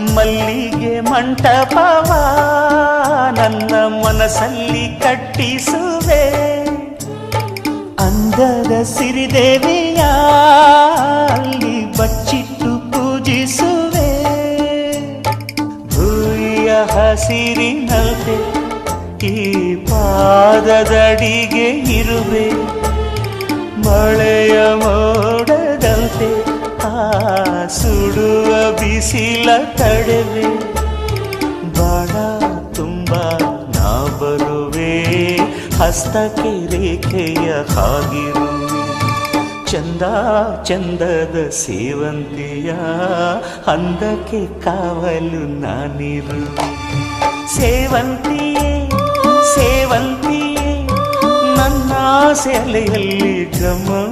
ಮಲ್ಲಿಗೆ ಮಂಟಪವ ನನ್ನ ಮನಸ್ಸಲ್ಲಿ ಕಟ್ಟಿಸುವೆ. ಅಂದದ ಸಿರಿದೇವಿಯ ಅಲ್ಲಿ ಬಚ್ಚಿಟ್ಟು ಪೂಜಿಸುವೆ. ಭೂಯ ಹಸಿರಿನಲ್ತೆ ಈ ಪಾದದಡಿಗೆ ಇರುವೆ. ಸುಡುವ ಬಿಸಿಲ ತಡೆವೆ ಬಾಳ ತುಂಬ ನಾ ಬರುವೆ ಹಸ್ತಕ್ಕೆ ರೇಖೆಯ ಹಾಗಿರು. ಚಂದ ಚಂದದ ಸೇವಂತಿಯ, ಅಂದಕ್ಕೆ ಕಾವಲು ನಾನಿರು. ಸೇವಂತಿಯೇ ಸೇವಂತಿಯೇ, ನನ್ನ ಸೆಲೆಯಲ್ಲಿ ಗಮ